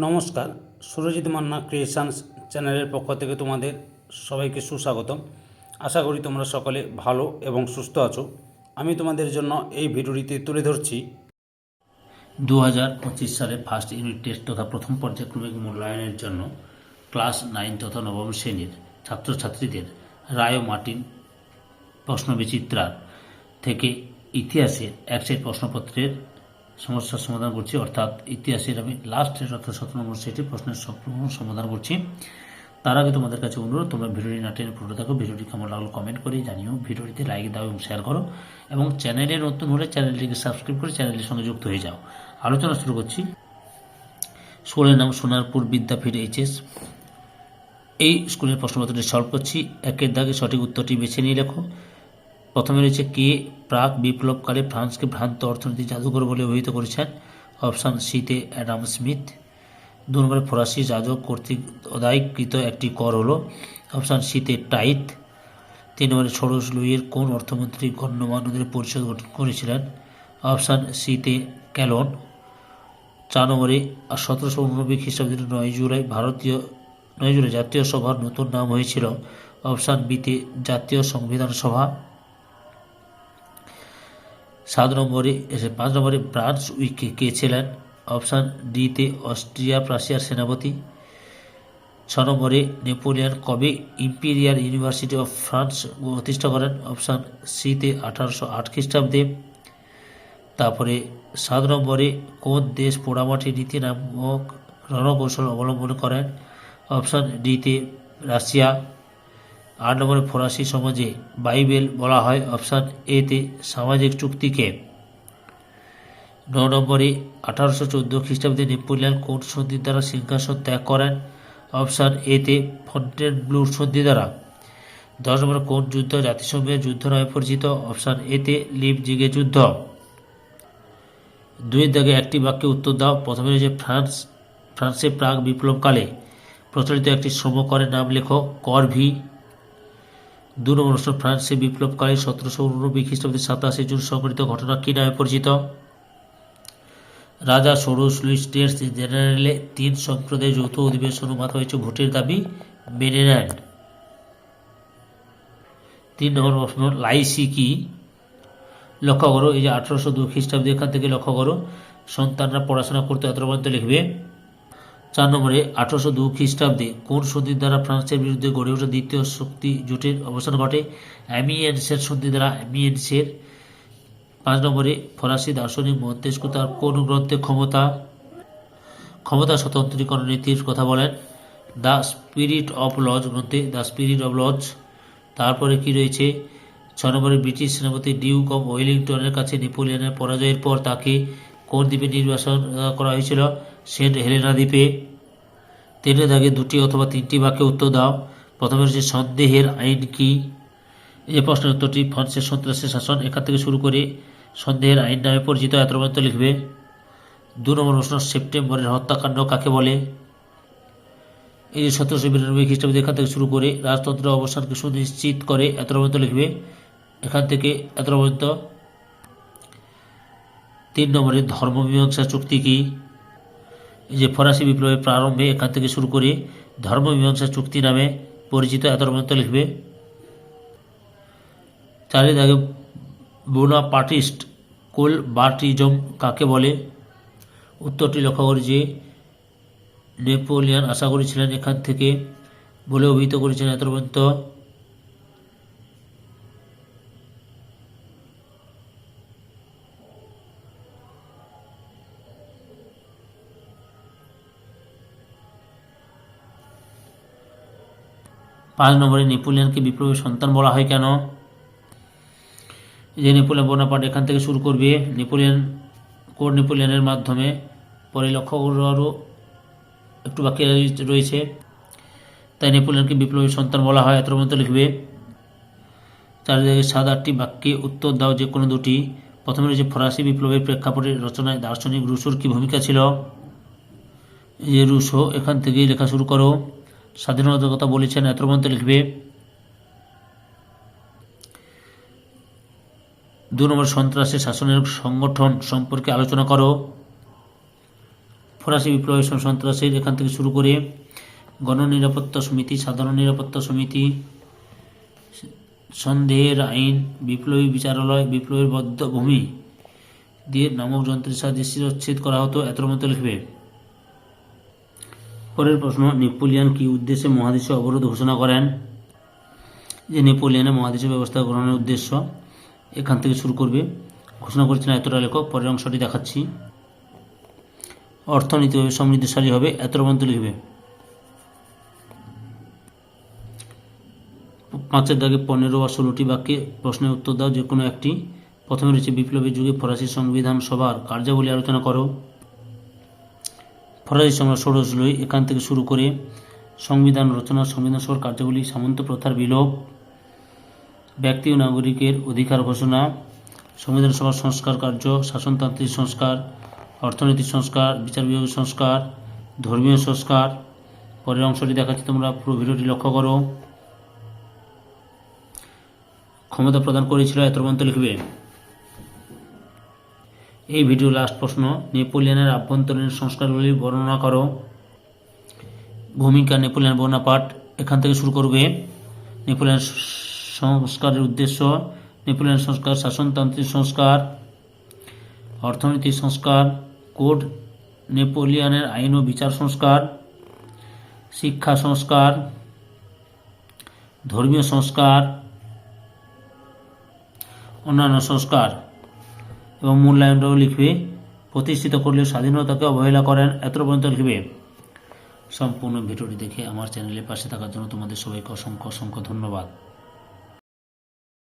নমস্কার, সুরজিৎ মান্না ক্রিয়েশনস চ্যানেলের পক্ষ থেকে তোমাদের সবাইকে সুস্বাগতম। আশা করি তোমরা সকলে ভালো এবং সুস্থ আছো। আমি তোমাদের জন্য এই ভিডিওটিতে তুলে ধরছি। দু হাজার পঁচিশ সালে ফার্স্ট ইউনিট টেস্ট তথা প্রথম পর্যায়ক্রমিক মূল্যায়নের জন্য ক্লাস নাইন তথা নবম শ্রেণির ছাত্রছাত্রীদের রায় মার্টিন প্রশ্নবিচিত্রার থেকে ইতিহাসের এক সেট প্রশ্নপত্রের সমস্যার সমাধান করছি, অর্থাৎ ইতিহাসের আমি লাস্ট অর্থাৎ সতেরো নম্বর সেটের প্রশ্নের সম্পূর্ণ সমাধান করছি। তার আগে তোমাদের কাছে অনুরোধ, তোমরা ভিডিওটি না টেনে পুরো দেখো, ভিডিওটি কেমন লাগল কমেন্ট করে জানিও, ভিডিওটিতে লাইক দাও এবং শেয়ার করো এবং চ্যানেলে নতুন হলে চ্যানেলটিকে সাবস্ক্রাইব করে চ্যানেলের সঙ্গে যুক্ত হয়ে যাও। আলোচনা শুরু করছি। স্কুলের নাম সোনারপুর বিদ্যাপীঠ এইচএস এই স্কুলের প্রশ্নপত্রটি সলভ করছি। একের দাগে সঠিক উত্তরটি বেছে নিয়ে লেখো। প্রথমে রয়েছে কে প্রাক বিপ্লবকালে ফ্রান্সকে ভ্রান্ত অর্থনীতি জাদুঘর বলে অভিহিত করেছেন। অপশান সিতে অ্যাডাম স্মিথ। দু নম্বরে ফরাসি যাজক কর্তৃক অদায়কৃত একটি কর হলো। অপশান সিতে টাইট। তিন নম্বরে ষোড়শ লুইয়ের কোন অর্থমন্ত্রী গণ্যমান্যদের পরিষদ গঠন করেছিলেন? অপশান সিতে ক্যালন। চার নম্বরে সতেরোশো উননব্বই খ্রিস্টাব্দের নয় জুলাই ভারতীয়, নয় জুলাই জাতীয় সভার নতুন নাম হয়েছিল। অপশান বিতে জাতীয় সংবিধান সভা। সাত নম্বরে, এসে পাঁচ নম্বরে ব্রান্স উইকে কে ছিলেন? অপশান ডিতে অস্ট্রিয়া প্রাশিয়ার সেনাপতি। ছ নম্বরে, নেপোলিয়ান কবে ইম্পিরিয়াল ইউনিভার্সিটি অফ ফ্রান্স প্রতিষ্ঠা করেন? অপশান সিতে আঠারোশো আট খ্রিস্টাব্দে। তারপরে সাত নম্বরে, কোন দেশ পোড়ামাটি নীতি নামক রণকৌশল অবলম্বন করেন? অপশান ডিতে রাশিয়া। আট নম্বরে ফরাসি সমাজে বাইবেল বলা হয় অপশান এতে সামাজিক চুক্তিকে। ন নম্বরে আঠারোশো চোদ্দ খ্রিস্টাব্দে নেপোলিয়ান কোন সন্ধি দ্বারা সিংহাসন ত্যাগ করেন, অপশান এতে ফন্টেন ব্লুর সন্ধি দ্বারা। দশ নম্বরে কোন যুদ্ধ, জাতিসংঘের যুদ্ধ নামে পরিচিত, অপশান এতে লিপ জিগে যুদ্ধ। দুই দাগে একটি বাক্যে উত্তর দাও। প্রথমে রয়েছে ফ্রান্স, ফ্রান্সে প্রাক বিপ্লবকালে প্রচলিত একটি শ্রমকরের নাম লেখো, কর ভি দু নম্বর ফ্রান্সে বিপ্লবকালে সতেরোশো উননব্বই খ্রিস্টাব্দে সাতাশে জুন সংঘটিত ঘটনা কী নামে পরিচিত? রাজা ষোড়শ লুই স্টেটস জেনারেলে তিন সম্প্রদায়ের যৌথ অধিবেশন মাথা হয়েছে, ভোটের দাবি মেনে নেন তিন নম্বর প্রশ্ন, লাইসি কি? লক্ষ্য করো, এই যে আঠারোশো দু খ্রিস্টাব্দে এখান থেকে লক্ষ্য করো, সন্তানরা পড়াশোনা করতে এত লিখবে। চার নম্বরে আঠারোশো দু খ্রিস্টাব্দে কোন সন্ধির দ্বারা ফ্রান্সের বিরুদ্ধে গড়ে ওঠা দ্বিতীয় শক্তি জোটের অবসান ঘটে? অ্যামিয়েন্সের সন্ধি দ্বারা অ্যামিয়েন্সের পাঁচ নম্বরে ফরাসি দার্শনিক মন্তেস্কু তার কোন গ্রন্থে ক্ষমতা ক্ষমতা স্বতন্ত্রীকরণ নীতির কথা বলেন? দ্য স্পিরিট অফ লজ গ্রন্থে দ্য স্পিরিট অফ লজ। তারপরে কি রয়েছে? ছ নম্বরে ব্রিটিশ সেনাপতি ডিউক অফ ওয়েলিংটনের কাছে নেপোলিয়নের পরাজয়ের পর তাকে কোন দ্বীপে নির্বাসন করা হয়েছিল? সেন্ট হেলেনা দ্বীপে। তিনের দাগে দুটি অথবা তিনটি বাক্যে উত্তর দাও। প্রথমে হচ্ছে, সন্দেহের আইন কি? এ প্রশ্নের উত্তরটি ফ্রান্সের সন্ত্রাসের শাসন এখান থেকে শুরু করে সন্দেহের আইন নামে পরিচিত এত পর্যন্ত লিখবে। দু নম্বর প্রশ্ন, সেপ্টেম্বরের হত্যাকাণ্ড কাকে বলে? এই যে সতেরোশো বিরানব্বই খ্রিস্টাব্দে এখান থেকে শুরু করে রাজতন্ত্র অবসানকে সুনিশ্চিত করে এত পর্যন্ত লিখবে। এখান থেকে এত পর্যন্ত তিন নম্বরে ধর্মমীমাংসা চুক্তি কি? এই যে ফরাসি বিপ্লবের প্রারম্ভে এখান থেকে শুরু করে ধর্মমীমাংসা চুক্তি নামে পরিচিত এত পর্যন্ত লিখবে। চারের দাগে বোনাপার্টিস্ট কোল বার্টিজম কাকে বলে? উত্তরটি লক্ষ্য করি যে, নেপোলিয়ান আশা করেছিলেন এখান থেকে বলে অভিহিত করেছেন এত পর্যন্ত পাঁচ নম্বরে নেপোলিয়ানকে বিপ্লবীর সন্তান বলা হয় কেন? যে নেপোলিয়ন বোনাপার্ট এখান থেকে শুরু করবে, নেপোলিয়ান, কোড নেপোলিয়ানের মাধ্যমে। পরে লক্ষ্য আরও একটু বাকি রয়েছে। তাই নেপোলিয়ানকে বিপ্লবী সন্তান বলা হয় এতর মতো লিখবে। চারিদিকে সাত আটটি বাক্যে উত্তর দাও যে কোনো দুটি। প্রথমে রয়েছে ফরাসি বিপ্লবের প্রেক্ষাপটের রচনায় দার্শনিক রুশোর কী ভূমিকা ছিল? যে রুশো, এখান থেকেই লেখা শুরু করো। স্বাধীনতার কথা বলেছেন, এত মতো লিখবে দু নম্বর সন্ত্রাসী শাসনের সংগঠন সম্পর্কে আলোচনা করো। ফরাসি বিপ্লবী সন্ত্রাসের এখান থেকে শুরু করে গণনিরাপত্তা সমিতি, সাধারণ নিরাপত্তা সমিতি, সন্দেহের আইন, বিপ্লবী বিচারালয়, বিপ্লবীর বদ্ধভূমি দিয়ে নামক যন্ত্রের সাহায্যে শিরচ্ছেদ করা হতো এতর মতো লিখবে পরের প্রশ্ন, নেপোলিয়ান কি উদ্দেশ্যে মহাদেশে অবরোধ ঘোষণা করেন? যে নেপোলিয়ানের মহাদেশে ব্যবস্থা গ্রহণের উদ্দেশ্য এখান থেকে শুরু করবে। ঘোষণা করেছিলেন এতটা লেখক, পরের অংশটি দেখাচ্ছি। অর্থনীতিভাবে সমৃদ্ধশালী হবে এতর পর্যন্ত লিখবে পাঁচের দাগে পনেরো বা ষোলোটি বাক্যে প্রশ্নের উত্তর দাও, যে কোনো একটি। প্রথমে রয়েছে বিপ্লবী যুগে ফরাসি সংবিধান সভার কার্যাবলী আলোচনা করো। ফরাসি সম্রাট ষোড়শলই এখান থেকে শুরু করে সংবিধান রচনা, সংবিধান সভার কার্যাবলী সামন্ত প্রথার বিলোপ, ব্যক্তি ও নাগরিকের অধিকার ঘোষণা, সংবিধান সভার সংস্কার কার্য, শাসনতান্ত্রিক সংস্কার, অর্থনৈতিক সংস্কার, বিচার বিভাগীয় সংস্কার, ধর্মীয় সংস্কার। পরের অংশটি দেখাচ্ছি, তোমরা পুরো ভিডিওটি লক্ষ্য করো। ক্ষমতা প্রদান করেছিল এত লিখবে। এই ভিডিও লাস্ট প্রশ্ন, নেপোলিয়ানের আভ্যন্তরীণ সংস্কারগুলি বর্ণনা করো। ভূমিকা, নেপোলিয়ান বর্ণনা পাঠ এখান থেকে শুরু করবে। নেপোলিয়ান সংস্কারের উদ্দেশ্য, নেপোলিয়ান সংস্কার, শাসনতান্ত্রিক সংস্কার অর্থনৈতিক সংস্কার, কোড, নেপোলিয়ানের আইন ও বিচার সংস্কার, শিক্ষা সংস্কার, ধর্মীয় সংস্কার, অন্যান্য সংস্কার। এবং মূল্যায়নটাও লিখবে, প্রতিষ্ঠিত করলে স্বাধীনতাকে অবহেলা করেন এত পর্যন্ত লিখবে। সম্পূর্ণ ভিডিওটি দেখে আমার চ্যানেলের পাশে থাকার জন্য তোমাদের সবাইকে অসংখ্য অসংখ্য ধন্যবাদ।